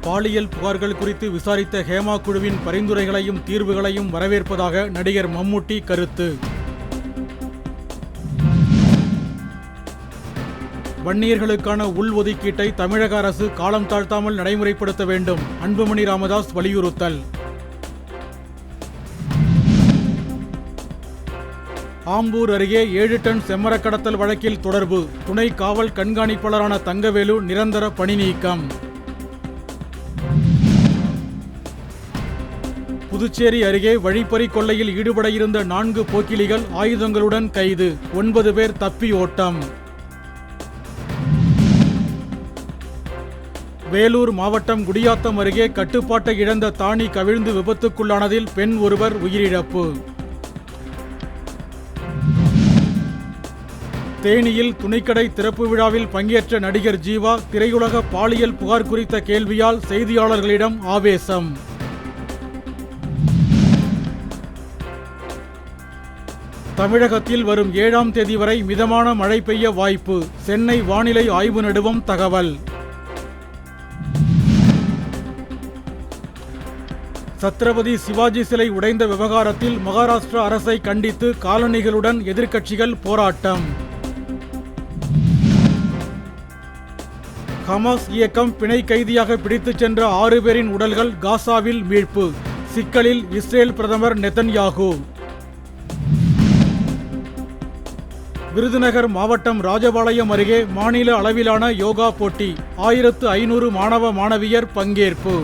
பாலியல் புகார்கள் குறித்து விசாரித்த ஹேமா குழுவின் பரிந்துரைகளையும் தீர்வுகளையும் வரவேற்பதாக நடிகர் மம்முட்டி கருத்து. வன்னியர்களுக்கான உள்ஒதுக்கீட்டை தமிழக அரசு காலம் தாழ்த்தாமல் நடைமுறைப்படுத்த வேண்டும். அன்புமணி ராமதாஸ் வலியுறுத்தல். ஆம்பூர் அருகே ஏழு டன் செம்மரக் கடத்தல் வழக்கில் தொடர்பு. துணை காவல் கண்காணிப்பாளரான தங்கவேலு நிரந்தர பணி நீக்கம். புதுச்சேரி அருகே வழிப்பறி கொள்ளையில் ஈடுபட இருந்த நான்கு போக்கிலிகள் ஆயுதங்களுடன் கைது. ஒன்பது பேர் தப்பி ஓட்டம். வேலூர் மாவட்டம் குடியாத்தம் அருகே கட்டுப்பாட்டை இழந்த தானி கவிழ்ந்து விபத்துக்குள்ளானதில் பெண் ஒருவர் உயிரிழப்பு. தேனியில் துணிக்கடை திறப்பு விழாவில் பங்கேற்ற நடிகர் ஜீவா திரையுலக பாலியல் புகார் குறித்த கேள்வியால் செய்தியாளர்களிடம் ஆவேசம். தமிழகத்தில் வரும் ஏழாம் தேதி வரை மிதமான மழை பெய்ய வாய்ப்பு. சென்னை வானிலை ஆய்வு நடுவம் தகவல். சத்ரபதி சிவாஜி சிலை உடைந்த விவகாரத்தில் மகாராஷ்டிரா அரசை கண்டித்து காலணிகளுடன் எதிர்க்கட்சிகள் போராட்டம். ஹமாஸ் இயக்கம் பிணை கைதியாக பிடித்துச் சென்ற ஆறு பேரின் உடல்கள் காசாவில் மீட்பு. சிக்கலில் இஸ்ரேல் பிரதமர் நெதன்யாகு விருதுநகர் மாவட்டம் ராஜபாளையம் அருகே மாநில அளவிலான யோகா போட்டி. ஆயிரத்து ஐநூறு மாணவ மாணவியர் பங்கேற்பு.